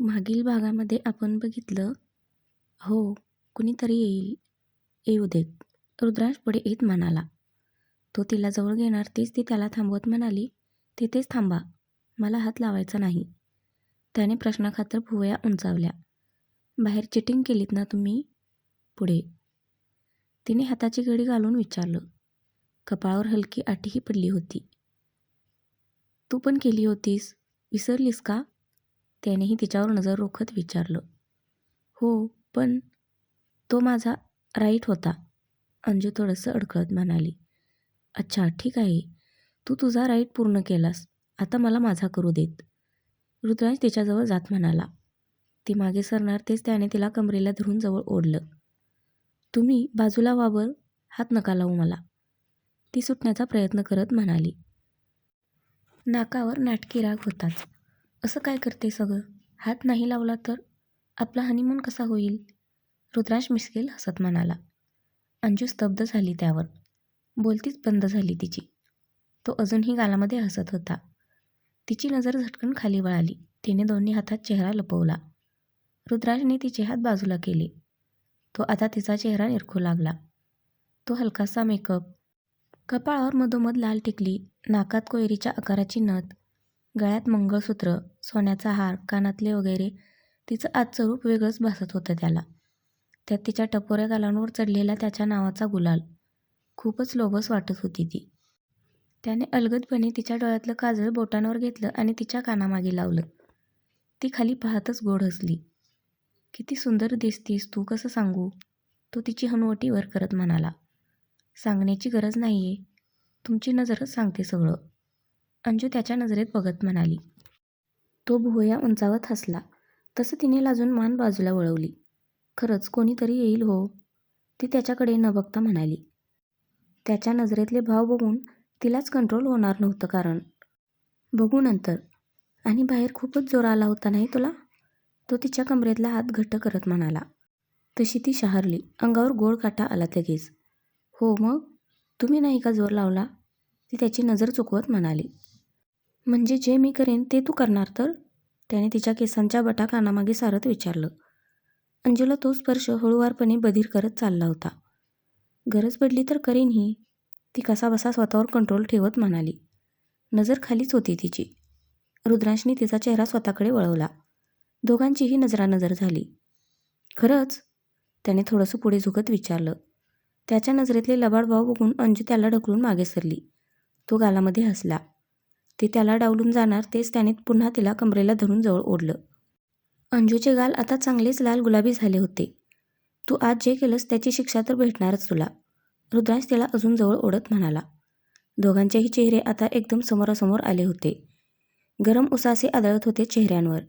मागील भागामध्ये आपण बघितलं हो कुणीतरी येईल येऊ देत. रुद्राक्ष पुढे येत म्हणाला. तो तिला जवळ घेणार तेच ती त्याला थांबवत म्हणाली तिथेच थांबा मला हात लावायचा नाही. त्याने प्रश्नाखातर भुवया उंचावल्या. बाहेर चिटिंग केलीत ना तुम्ही? पुढे. तिने हाताची गडी घालून विचारलं. कपाळावर हलकी आठीही पडली होती. तू पण केली होतीस? विसरलीस का? त्यानेही तिच्यावर नजर रोखत विचारलं. हो पण तो माझा राईट होता अंजू थोडंसं अडकळत म्हणाली. अच्छा ठीक आहे. तू तुझा राईट पूर्ण केलास. आता मला माझा करू देत. रुद्रांश तिच्याजवळ जात म्हणाला. ती मागे सरणार तेच त्याने तिला कमरेला धरून जवळ ओढलं. तुम्ही बाजूला वावर हात नका लावू मला. ती सुटण्याचा प्रयत्न करत म्हणाली. नाकावर नाटकी राग होताच. असं काय करते सगळं? हात नाही लावला तर आपला हनीमून कसा होईल? रुद्रांश मिसकेल हसत म्हणाला अंजू स्तब्ध झाली त्यावर. बोलतीच बंद झाली तिची. तो अजूनही गालामध्ये हसत होता. तिची नजर झटकन खाली वळाली. तिने दोन्ही हातात चेहरा लपवला. रुद्राजने तिचे हात बाजूला केले. तो आता तिचा चेहरा निरखू लागला. तो हलकासा मेकअप कपाळावर मधोमध लाल टिकली नाकात कोयरीच्या आकाराची नथ गळ्यात मंगळसूत्र सोन्याचा हार कानातले वगैरे तिचं आजचं रूप वेगळंच भासत होतं त्याला. त्यात तिच्या टपोऱ्या गालांवर चढलेला त्याच्या नावाचा गुलाल. खूपच लोभस वाटत होती ती. त्याने अलगदपणे तिच्या डोळ्यातलं काजळ बोटांवर घेतलं आणि तिच्या कानामागे लावलं. ती खाली पाहतच गोड हसली. किती सुंदर दिसतीस तू कसं सांगू तो तिची हनुवटी वर करत म्हणाला. सांगण्याची गरज नाही आहे तुमची नजरच सांगते सगळं. अंजू त्याच्या नजरेत बघत म्हणाली तो भुवया उंचावत हसला. तसं तिने लाजून मान बाजूला वळवली. खरंच कोणीतरी येईल हो. ती त्याच्याकडे न बघता म्हणाली त्याच्या नजरेतले भाव बघून तिलाच कंट्रोल होणार नव्हतं कारण. बघू नंतर. आणि बाहेर खूपच जोर आला होता नाही तुला? तो तिच्या कमरेतला हात घट्ट करत म्हणाला. तशी ती शहारली. अंगावर गोळ काटा आला लगेच. हो मग? तुम्ही नाही का जोर लावला? ती त्याची नजर चुकवत म्हणाली. म्हणजे जे मी करेन ते तू करणार तर? त्याने तिच्या केसांच्या बटा कानामागे सारत विचारलं. अंजूला तो स्पर्श हळूवारपणे बधीर करत चालला होता. गरज पडली तर करीन ही. ती कसाबसा स्वतःवर कंट्रोल ठेवत म्हणाली. नजर खालीच होती तिची. रुद्रांशनी तिचा चेहरा स्वतःकडे वळवला. दोघांचीही नजरानजर झाली. खरंच? त्याने थोडंसं पुढे झुकत विचारलं. त्याच्या नजरेतले लबाड भाव बघून अंजू त्याला ढकलून मागे सरली. तो गालामध्ये हसला. ते त्याला डावलून जाणार तेच त्याने पुन्हा तिला कमरेला धरून जवळ ओढलं. अंजूचे गाल आता चांगलेच लाल गुलाबी झाले होते. तू आज जे केलंस त्याची शिक्षा तर भेटणारच तुला. रुद्रांश तिला अजून जवळ ओढत म्हणाला. दोघांचेही चेहरे आता एकदम समोरासमोर आले होते. गरम उसासे आदळत होते चेहऱ्यांवर.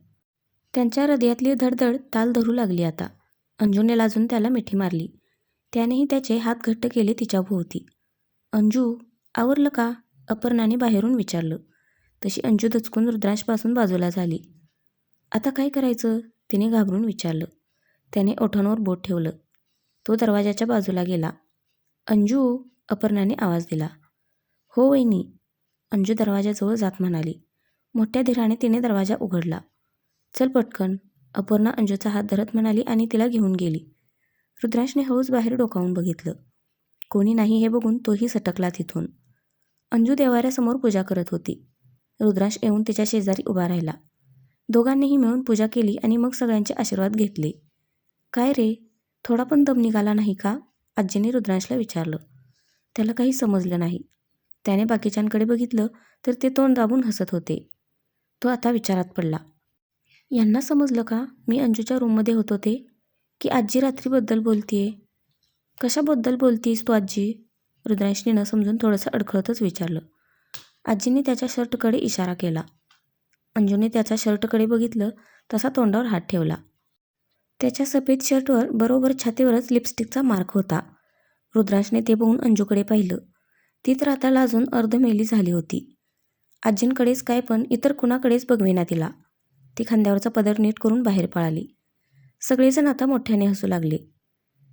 त्यांच्या हृदयातली धडधड ताल धरू लागली आता. अंजूने लाजून त्याला मिठी मारली. त्यानेही त्याचे हात घट्ट केले तिच्या भोवती अंजू आवरलं का? अपर्णाने बाहेरून विचारलं. तशी अंजू दचकून रुद्रांशपासून बाजूला झाली. आता काय करायचं? तिने घाबरून विचारलं. त्याने ओठांवर बोट ठेवलं. तो दरवाजाच्या बाजूला गेला. अंजू अपर्णाने आवाज दिला. हो वहिनी अंजू दरवाजाजवळ जात म्हणाली. मोठ्या धीराने तिने दरवाजा उघडला. चल पटकन अपर्णा अंजूचा हात धरत म्हणाली आणि तिला घेऊन गेली. रुद्रांशने हळूच बाहेर डोकावून बघितलं. कोणी नाही हे बघून तोही सटकला तिथून. अंजू देवाऱ्यासमोर पूजा करत होती. रुद्रांश येऊन तिच्या शेजारी उभा राहिला. दोघांनीही मिळून पूजा केली आणि मग सगळ्यांचे आशीर्वाद घेतले. काय रे? थोडा पण दम निघाला नाही का? आजीने रुद्रांशला विचारलं. त्याला काही समजलं नाही. त्याने बाकीच्यांकडे बघितलं तर ते तोंड दाबून हसत होते. तो आता विचारात पडला. यांना समजलं का? मी अंजूच्या रूममध्ये होतो ते. की आजी रात्रीबद्दल बोलतीये? कशाबद्दल बोलतीस तू आजी रुद्रांशने न समजून थोडंसं अडखळतच विचारलं. आजीने त्याच्या शर्टकडे इशारा केला. अंजूने त्याच्या शर्टकडे बघितलं तसा तोंडावर हात ठेवला. त्याच्या सफेद शर्टवर बरोबर छातीवरच लिपस्टिकचा मार्क होता. रुद्रांशने ते बघून अंजूकडे पाहिलं. ती तर आता लाजून अर्धमेली झाली होती. आजींकडेच काय पण इतर कुणाकडेच बघवेना तिला. ती खांद्यावरचा पदर नीट करून बाहेर पळाली. सगळेजण आता मोठ्याने हसू लागले.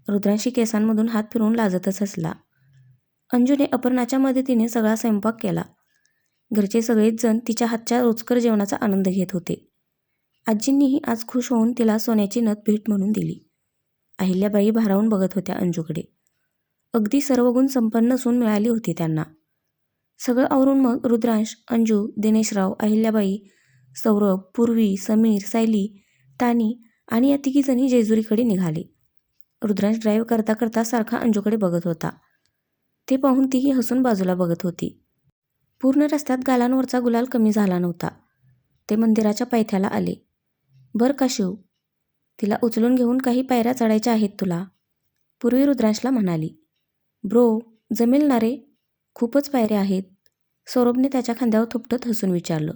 रुद्रांशी केसांमधून हात फिरवून लाजतच हसला. अंजूने अपर्णाच्या मदतीने सगळा स्वयंपाक केला. घरचे सगळेच जण तिच्या हातच्या रोजकर जेवणाचा आनंद घेत होते. आजींनीही आज खुश होऊन तिला सोन्याची नथ भेट म्हणून दिली. अहिल्याबाई भारावून बघत होत्या अंजूकडे. अगदी सर्व गुण संपन्न सून मिळाली होती त्यांना. सगळं आवरून मग रुद्रांश अंजू दिनेशराव अहिल्याबाई सौरभ पूर्वी समीर सायली तानी आणि या तिघीजणी जेजुरीकडे निघाले. रुद्रांश ड्राईव्ह करता करता सारखा अंजूकडे बघत होता. ते पाहून तीही हसून बाजूला बघत होती. पूर्ण रस्त्यात गालांवरचा गुलाल कमी झाला नव्हता. ते मंदिराच्या पायथ्याला आले. बर का शिव? तिला उचलून घेऊन काही पायऱ्या चढायच्या आहेत तुला. पूर्वी रुद्रांशला म्हणाली. ब्रो जमेल ना रे? खूपच पायऱ्या आहेत. सौरभने त्याच्या खांद्यावर थोपटत हसून विचारलं.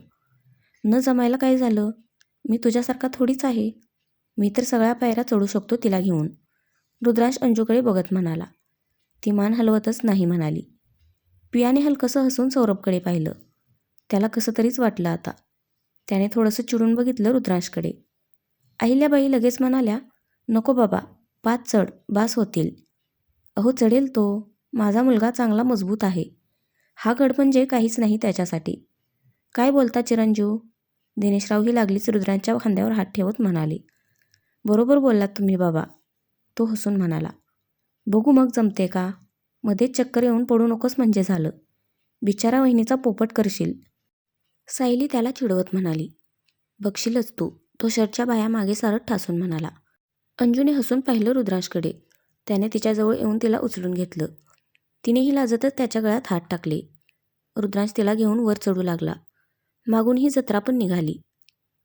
न जमायला काय झालं? मी तुझ्यासारखा थोडीच आहे. मी तर सगळ्या पायऱ्या चढू शकतो तिला घेऊन. रुद्रांश अंजूकडे बघत म्हणाला. ती मान हलवतच नाही म्हणाली. पियाने हलकंसं हसून सौरभकडे पाहिलं? त्याला कसं तरीच वाटलं आता. त्याने थोडंसं चिडून बघितलं रुद्रांशकडे. अहिल्याबाई लगेच म्हणाल्या नको बाबा पाच चढ बास होतील. अहो चढेल तो. माझा मुलगा चांगला मजबूत आहे. हा गड म्हणजे काहीच नाही त्याच्यासाठी. काय बोलता चिरंजीव? दिनेशराव ही लागलीच रुद्रांच्या खांद्यावर हात ठेवत म्हणाले. बरोबर बोललात तुम्ही बाबा तो हसून म्हणाला. बघू मग जमते का? मध्येच चक्कर येऊन पडू नकोस म्हणजे झालं. बिचारा वहिनीचा पोपट करशील. सायली त्याला चिडवत म्हणाली. बघशीलच तू. तो शर्टच्या बाया मागे सारत ठासून म्हणाला. अंजूने हसून पाहिलं रुद्रांशकडे. त्याने तिच्याजवळ येऊन तिला उचलून घेतलं. तिनेही लाजतच त्याच्या गळ्यात हात टाकले. रुद्रांश तिला घेऊन वर चढू लागला. मागून ही जत्रा पण निघाली.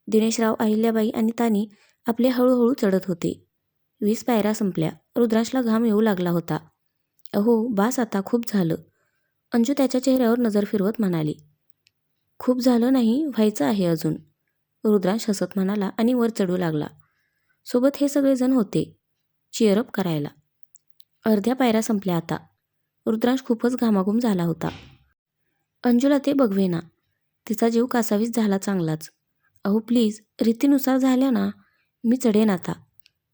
दिनेशराव अहिल्याबाई आणि तानी आपले हळूहळू चढत होते. वीस पायऱ्या संपल्या. रुद्रांशला घाम येऊ लागला होता. अहो बास आता खूप झालं. अंजू त्याच्या चेहऱ्यावर नजर फिरवत म्हणाली खूप झालं नाही व्हायचं आहे अजून. रुद्रांश हसत म्हणाला आणि वर चढू लागला. सोबत हे सगळेजण होते चिअरअप करायला. अर्ध्या पायऱ्या संपल्या आता. रुद्रांश खूपच घामाघूम झाला होता. अंजूला ते बघवेना. तिचा जीव कासावीस झाला चांगलाच. अहो प्लीज रीतीनुसार झाल्या ना मी चढेन आता.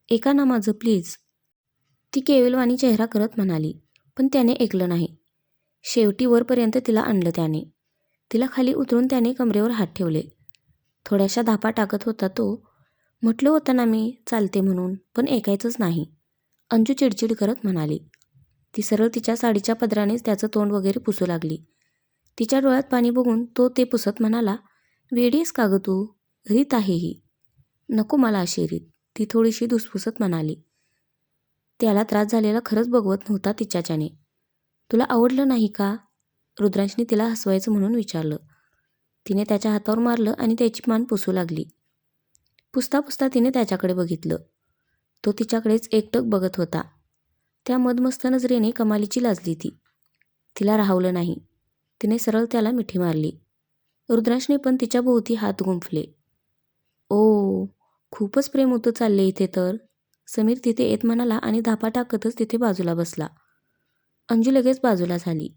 एका ना माझं प्लीज ती केविलवाणी चेहरा करत म्हणाली पण त्याने ऐकलं नाही. शेवटी वरपर्यंत तिला आणलं त्याने. तिला खाली उतरून त्याने कमरेवर हात ठेवले. थोड्याशा धापा टाकत होता तो. म्हटलं होतं ना मी चालते म्हणून पण ऐकायचंच नाही. अंजू चिडचिड करत म्हणाली. ती सरळ तिच्या साडीच्या पदरानेच त्याचं तोंड वगैरे पुसू लागली. तिच्या डोळ्यात पाणी बघून तो ते पुसत म्हणाला वेडीस का गं तू? रीत आहे ही. नको मला अशी रीत. ती थोडीशी धुसफुसत म्हणाली. त्याला त्रास झालेला खरंच बघवत नव्हता तिच्याच्याने. तुला आवडलं नाही का? रुद्रांशने तिला हसवायचं म्हणून विचारलं. तिने त्याच्या हातावर मारलं आणि त्याची मान पुसू लागली. पुसता पुसता तिने त्याच्याकडे बघितलं. तो तिच्याकडेच एकटक बघत होता. त्या मदमस्त नजरेने कमालीची लाजली ती. तिला राहवलं नाही. तिने सरळ त्याला मिठी मारली. रुद्रांशने पण तिच्या भोवती हात गुंफले. ओ खूपच प्रेम होतं चालले इथे तर. समीर तिथे येत म्हणाला आणि धापा टाकतच तिथे बाजूला बसला. अंजू लगेच बाजूला झाली.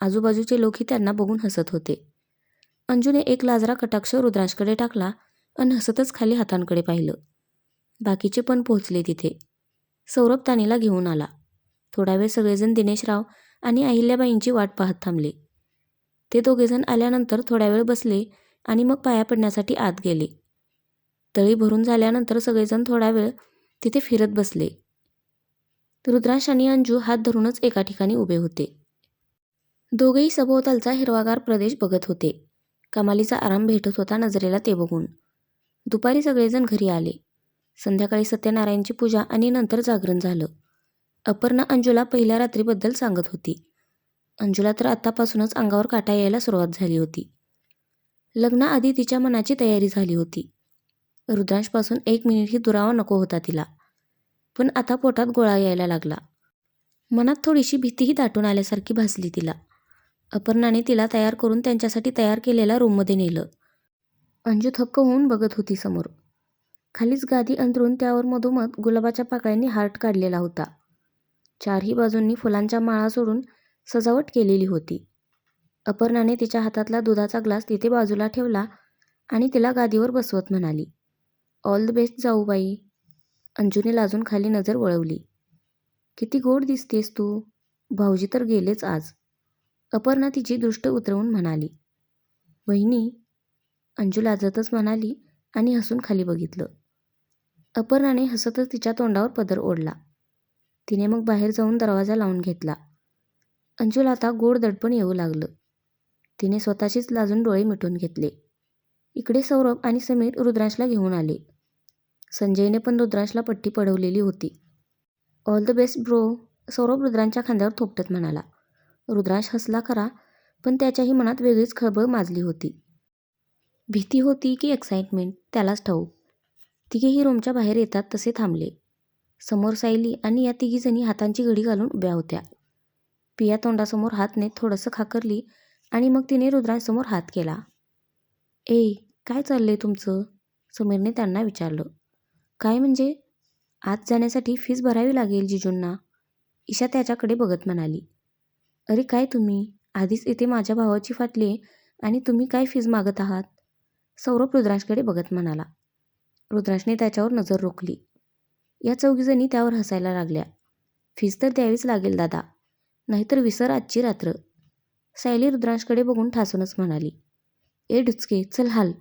आजूबाजूचे लोकही त्यांना बघून हसत होते. अंजूने एक लाजरा कटाक्ष रुद्रांशकडे टाकला आणि हसतच खाली हातांकडे पाहिलं. बाकीचे पण पोहोचले तिथे. सौरभ तानीला घेऊन आला. थोडा वेळ सगळेजण दिनेशराव आणि अहिल्याबाईंची वाट पाहत थांबले. ते दोघेजण आल्यानंतर थोड्या वेळ बसले आणि मग पाया पडण्यासाठी आत गेले. तळी भरून झाल्यानंतर सगळेजण थोडा वेळ तिथे फिरत बसले. रुद्रांश आणि अंजू हात धरूनच एका ठिकाणी उभे होते. दोघेही सभोवतालचा हिरवागार प्रदेश बघत होते. कमालीचा आराम भेटत होता नजरेला ते बघून. दुपारी सगळेजण घरी आले. संध्याकाळी सत्यनारायणची पूजा आणि नंतर जागरण झालं. अपर्णा अंजूला पहिल्या रात्रीबद्दल सांगत होती. अंजूला तर आत्तापासूनच अंगावर काटा यायला सुरुवात झाली होती. लग्नाआधी तिच्या मनाची तयारी झाली होती. रुद्रांशपासून एक मिनिटही दुरावा नको होता तिला. पण आता पोटात गोळा यायला लागला. मनात थोडीशी भीतीही दाटून आल्यासारखी भासली तिला. अपर्णाने तिला तयार करून त्यांच्यासाठी तयार केलेल्या रूममध्ये नेलं. अंजू थक्क होऊन बघत होती समोर. खालीच गादी अंतरून त्यावर मधोमध गुलाबाच्या पाकळ्यांनी हार्ट काढलेला होता. चारही बाजूंनी फुलांच्या माळा सोडून सजावट केलेली होती. अपर्णाने तिच्या हातातला दुधाचा ग्लास तिथे बाजूला ठेवला आणि तिला गादीवर बसवत म्हणाली ऑल द बेस्ट जाऊ बाई. अंजूने लाजून खाली नजर वळवली. किती गोड दिसतेस तू. भाऊजी तर गेलेच आज. अपर्णा तिची दृष्ट उतरवून म्हणाली. वहिनी अंजू लाजतच म्हणाली आणि हसून खाली बघितलं. अपर्णाने हसतच तिच्या तोंडावर पदर ओढला. तिने मग बाहेर जाऊन दरवाजा लावून घेतला. अंजूला आता गोड दडपण येऊ लागलं. तिने स्वतःशीच लाजून डोळे मिटून घेतले. इकडे सौरभ आणि समीर रुद्रांशला घेऊन आले. संजयने पण रुद्रांशला पट्टी पडवलेली होती. All the best bro Saurabh रुद्रांच्या खांद्यावर थोपटत म्हणाला. रुद्रांश हसला खरा पण त्याच्याही मनात वेगळीच खळबळ माजली होती. भीती होती की एक्साइटमेंट त्यालाच ठाऊक. तिघेही रूमच्या बाहेर येतात तसे थांबले. समोर सायली आणि या तिघीजणी हातांची घडी घालून उभ्या होत्या. पिया तोंडासमोर हात नेत थोडंसं खाकरली आणि मग तिने रुद्रांसमोर हात केला. ए काय चाललं आहे तुमचं? समीरने त्यांना विचारलं. काय म्हणजे? आत जाण्यासाठी फीज भरावी लागेल जिजूंना? ईशा त्याच्याकडे बघत म्हणाली. अरे काय तुम्ही? आधीच इथे माझ्या भावाची फाटली आहे आणि तुम्ही काय फीज मागत आहात? सौरभ रुद्रांशकडे बघत म्हणाला. रुद्रांशने त्याच्यावर नजर रोखली. या चौघीजणी त्यावर हसायला लागल्या. फीज तर द्यावीच लागेल दादा. नाहीतर विसर आजची रात्र. सायली रुद्रांशकडे बघून ठासूनच म्हणाली. ए डुचके चल हाल.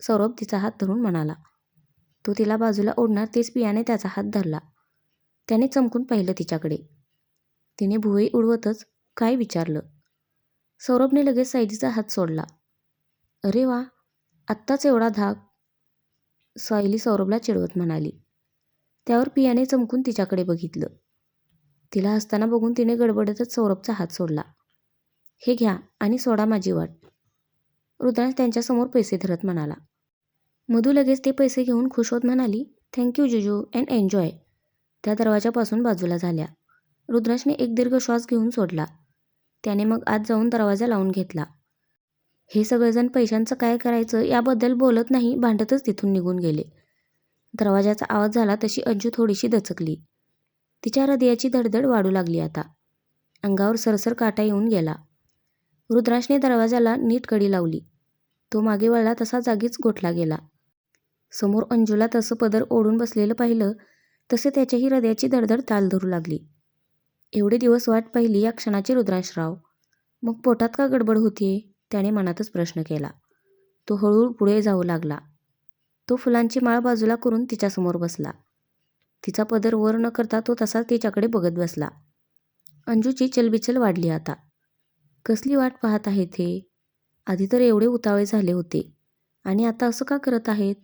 सौरभ तिचा हात धरून म्हणाला तो तिला बाजूला ओढणार तेच पियाने त्याचा हात धरला त्याने चमकून पाहिलं तिच्याकडे. तिने भुवई उडवतच काय विचारलं? सौरभने लगेच सायलीचा हात सोडला. अरे वा आत्ताच एवढा धाक सायली सौरभला चिडवत म्हणाली. त्यावर पियाने चमकून तिच्याकडे बघितलं. तिला हसताना बघून तिने गडबडतच सौरभचा हात सोडला. हे घ्या आणि सोडा माझी वाट. रुद्रांश त्यांच्यासमोर पैसे धरत म्हणाला. मधू लगेच ते पैसे घेऊन खुश होत म्हणाली थँक्यू जुजू अँड एन्जॉय त्या दरवाजापासून बाजूला झाल्या. रुद्रांशने एक दीर्घ श्वास घेऊन सोडला. त्याने मग आत जाऊन दरवाजा लावून घेतला. हे सगळेजण पैशांचं काय करायचं याबद्दल बोलत नाही भांडतच तिथून निघून गेले. दरवाजाचा आवाज झाला तशी अंजू थोडीशी दचकली. तिच्या हृदयाची धडधड वाढू लागली आता. अंगावर सरसर काटा येऊन गेला. रुद्राशने दरवाजाला नीट कडी लावली. तो मागे वळला तसा जागीच गोठला गेला. समोर अंजूला तसं पदर ओढून बसलेलं पाहिलं तसे त्याच्याही हृदयाची धडधड ताल धरू लागली. एवढे दिवस वाट पाहिली या क्षणाची रुद्राशराव मग पोटात का गडबड होतीये? त्याने मनातच प्रश्न केला. तो हळूहळू पुढे जाऊ लागला. तो फुलांची माळ बाजूला करून तिच्यासमोर बसला. तिचा पदर वर न करता तो तसाच तिच्याकडे बघत बसला. अंजूची चलबिचल वाढली आता. कसली वाट पाहत आहेत हे? आधी तर एवढे उतावळे झाले होते. आणि आता असं का करत आहेत?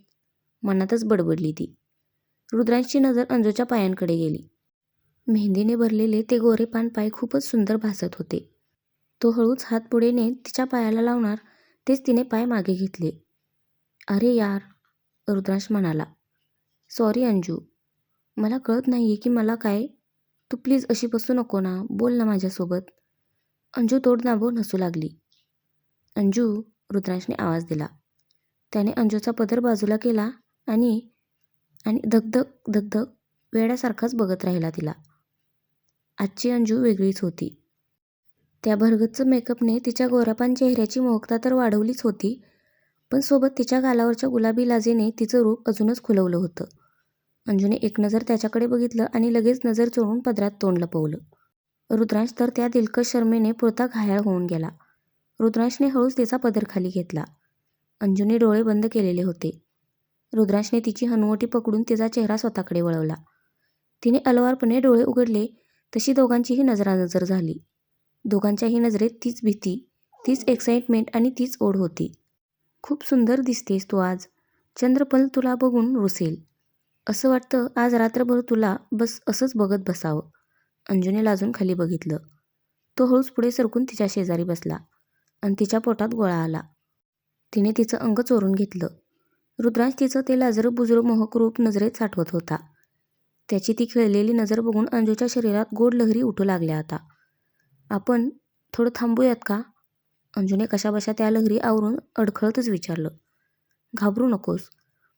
मनातच बडबडली ती. रुद्रांची नजर अंजूच्या पायांकडे गेली. मेहंदीने भरलेले ते गोरे पान पाय खूपच सुंदर भासत होते. तो हळूच हात पुढे नेत तिच्या पायाला लावणार तेच तिने पाय मागे घेतले. अरे यार रुद्रांश म्हणाला. सॉरी अंजू मला कळत नाही आहे की मला काय. तू प्लीज अशी बसू नको ना बोल ना माझ्यासोबत. अंजू तोड दाबून हसू लागली. अंजू रुद्रांशने आवाज दिला. त्याने अंजूचा पदर बाजूला केला आणि आणि धगधग धगधग वेड्यासारखाच बघत राहिला तिला. आजची अंजू वेगळीच होती. त्या भरगच्च मेकअपने तिच्या गोरापान चेहऱ्याची मोहकता तर वाढवलीच होती पण सोबत तिच्या गालावरच्या गुलाबी लाजेने तिचं रूप अजूनच खुलवलं होतं. अंजूने एक नजर त्याच्याकडे बघितलं आणि लगेच नजर चोळून पदरात तोंड लपवलं. रुद्रांश तर त्या दिलकश शर्मेने पुरता घायाळ होऊन गेला. रुद्रांशने हळूच तिचा पदर खाली घेतला. अंजूने डोळे बंद केलेले होते. रुद्रांशने तिची हनुवटी पकडून तिचा चेहरा स्वतःकडे वळवला. तिने अलवारपणे डोळे उघडले तशी दोघांचीही नजरानजर झाली. दोघांच्याही नजरेत तीच भीती तीच एक्साइटमेंट आणि तीच ओढ होती. खूप सुंदर दिसतेस तू आज. चंद्रपल तुला बघून रुसेल. असं वाटतं आज रात्रभर तुला बस असंच बघत बसावं. अंजूने लाजून खाली बघितलं. तो हळूच पुढे सरकून तिच्या शेजारी बसला आणि तिच्या पोटात गोळा आला. तिने तिचं अंग चोरून घेतलं. रुद्रांश तिचं ते लाजर बुजरं मोहक रूप नजरेत साठवत होता. त्याची ती खेळलेली नजर बघून अंजूच्या शरीरात गोड लहरी उठू लागल्या आता. आपण थोडं थांबूयात का? अंजूने कशाबशा त्या लहरी आवरून अडखळतच विचारलं. घाबरू नकोस.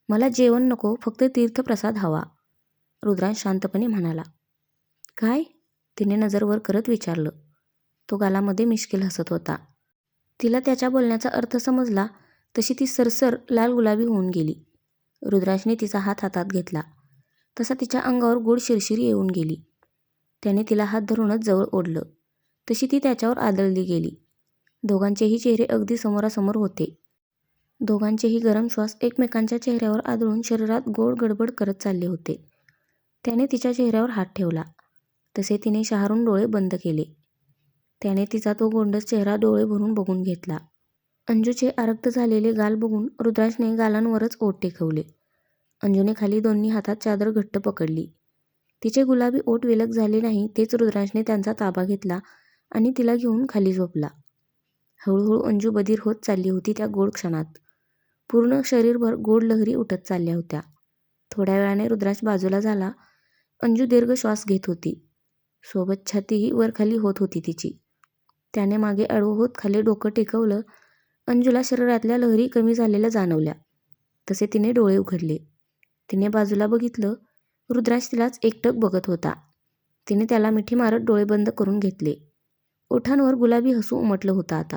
मला जेवण नको फक्त तीर्थप्रसाद हवा. रुद्रांश शांतपणे म्हणाला. काय? तिने नजर वर करत विचारलं. तो गालामध्ये मिश्किल हसत होता. तिला त्याच्या बोलण्याचा अर्थ समजला तशी ती सरसर लाल गुलाबी होऊन गेली. रुद्राशने तिचा हात हातात घेतला. तसा तिच्या अंगावर गोड शिरशिरी येऊन गेली. त्याने तिला हात धरूनच जवळ ओढलं. तशी ती त्याच्यावर आदळली गेली. दोघांचेही चेहरे अगदी समोरासमोर होते. दोघांचेही गरम श्वास एकमेकांच्या चेहऱ्यावर आदळून शरीरात गोड गडबड करत चालले होते. त्याने तिच्या चेहऱ्यावर हात ठेवला. तसे तिने शहारून डोळे बंद केले. त्याने तिचा तो गोंडस चेहरा डोळे भरून बघून घेतला. अंजूचे आरक्त झालेले गाल बघून रुद्राजने गालांवरच ओट टेकवले. अंजूने खाली दोन्ही हातात चादर घट्ट पकडली. तिचे गुलाबी ओट विलक झाले नाही तेच रुद्रांशने त्यांचा ताबा घेतला आणि तिला घेऊन खाली झोपला. हळूहळू अंजू बधीर होत चालली होती त्या गोड क्षणात. पूर्ण शरीरभर गोड लहरी उठत चालल्या होत्या. थोड्या वेळाने रुद्राश बाजूला झाला. अंजू दीर्घ श्वास घेत होती. सोबत छातीही वरखाली होत होती तिची. त्याने मागे आडवं होत खाली डोकं टेकवलं अंजूला शरीरातल्या लहरी कमी झालेल्या जाणवल्या. तसे तिने डोळे उघडले. तिने बाजूला बघितलं रुद्राश तिलाच एकटक बघत होता. तिने त्याला मिठी मारत डोळे बंद करून घेतले. ओठांवर गुलाबी हसू उमटलं होतं आता.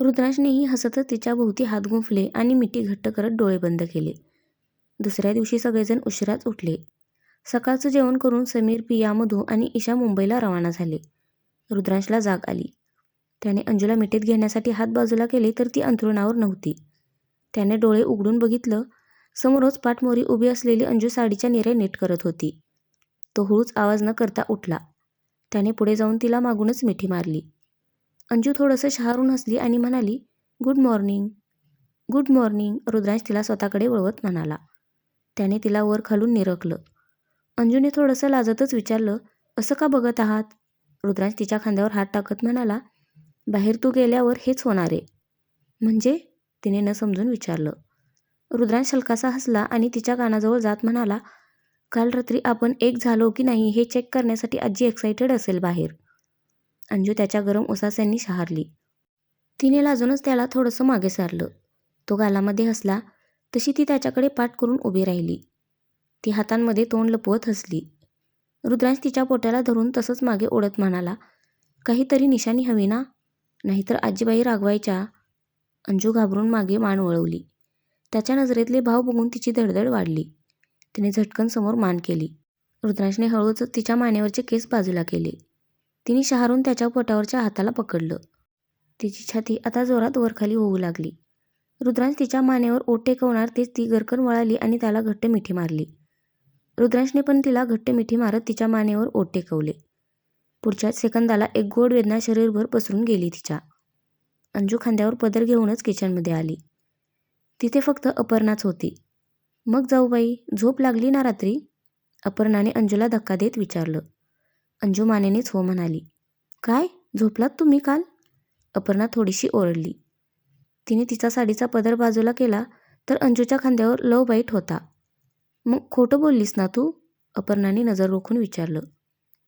रुद्राशनेही हसतच तिच्या भोवती हात गुंफले आणि मिठी घट्ट करत डोळे बंद केले. दुसऱ्या दिवशी सगळेजण उशिराच उठले. सकाळचं जेवण करून समीर पिया मधू आणि ईशा मुंबईला रवाना झाले. रुद्रांशला जाग आली. त्याने अंजूला मिठीत घेण्यासाठी हात बाजूला केले तर ती अंथरुणावर नव्हती. त्याने डोळे उघडून बघितलं समोरच पाठमोरी उभी असलेली अंजू साडीच्या निरे नीट करत होती. तो हळूच आवाज न करता उठला. त्याने पुढे जाऊन तिला मागूनच मिठी मारली. अंजू थोडंसं शहारून हसली आणि म्हणाली good morning. Good morning Rudransh तिला स्वतःकडे वळवत म्हणाला. त्याने तिला वर खालून निरकलं अंजूने थोडंसं लाजतच विचारलं असं का बघत आहात? रुद्रांश तिच्या खांद्यावर हात टाकत म्हणाला बाहेर तू गेल्यावर हेच होणार आहे. म्हणजे? तिने न समजून विचारलं. रुद्रांश हलकासा हसला आणि तिच्या कानाजवळ जात म्हणाला काल रात्री आपण एक झालो की नाही हे चेक करण्यासाठी आजी एक्सायटेड असेल बाहेर. अंजू त्याच्या गरम उसास्यांनी शहारली. तिने लाजूनच त्याला थोडंसं मागे सारलं. तो गालामध्ये हसला तशी ती त्याच्याकडे पाठ करून उभी राहिली. ती हातांमध्ये तोंड लपवत हसली. रुद्रांश तिच्या पोट्याला धरून तसंच मागे ओढत म्हणाला काहीतरी निशाणी हवी ना? नाहीतर आजीबाई रागवायच्या. अंजू घाबरून मागे मान वळवली. त्याच्या नजरेतले भाव बघून तिची धडधड वाढली. तिने झटकन समोर मान केली. रुद्रांशने हळूच तिच्या मानेवरचे केस बाजूला केले. तिने शहारून त्याच्या पोटावरच्या हाताला पकडलं. तिची छाती आता जोरात वरखाली होऊ लागली. रुद्रांश तिच्या मानेवर ओठ टेकवणार तेच ती गरकन वळाली आणि त्याला घट्ट मिठी मारली. रुद्रांशने पण तिला घट्ट मिठी मारत तिच्या मानेवर ओट टेकवले. पुढच्या सेकंदाला एक गोड वेदना शरीरभर पसरून गेली तिच्या. अंजू खांद्यावर पदर घेऊनच किचनमध्ये आली. तिथे फक्त अपर्णाच होती. मग जाऊ बाई झोप लागली ना रात्री? अपर्णाने अंजूला धक्का देत विचारलं. अंजू मानेनेच हो म्हणाली. काय? झोपलात तुम्ही काल? अपर्णा थोडीशी ओरडली. तिने तिचा साडीचा पदर बाजूला केला तर अंजूच्या खांद्यावर लव बाईट होता. मग खोटं बोललीस ना तू? अपर्णाने नजर रोखून विचारलं.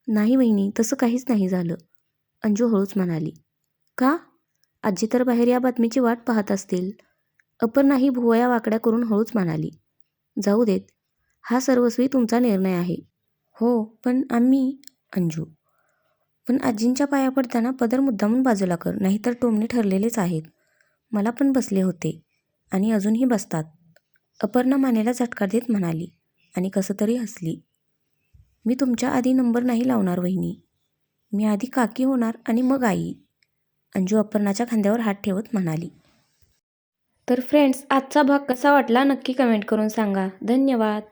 नाही वहिनी तसं काहीच नाही झालं. अंजू हळूच म्हणाली. का? आजी तर बाहेर या बातमीची वाट पाहत असतील. अपर्णाही भुवया वाकड्या करून हळूच म्हणाली. जाऊ देत. हा सर्वस्वी तुमचा निर्णय आहे. हो पण आम्ही अंजू. पण आजींच्या पाया पडताना पदर मुद्दामून बाजूला कर नाहीतर टोमणे ठरलेलेच आहेत. मला पण बसले होते. आणि अजूनही बसतात. अपर्णा मानेला झटका देत म्हणाली आणि कसं तरी हसली. मी तुमच्या आधी नंबर नाही लावणार वहिनी. मी आधी काकी होणार आणि मग आई. अंजू अपर्णाच्या खांद्यावर हात ठेवत म्हणाली. तर फ्रेंड्स आजचा भाग कसा वाटला नक्की कमेंट करून सांगा. धन्यवाद.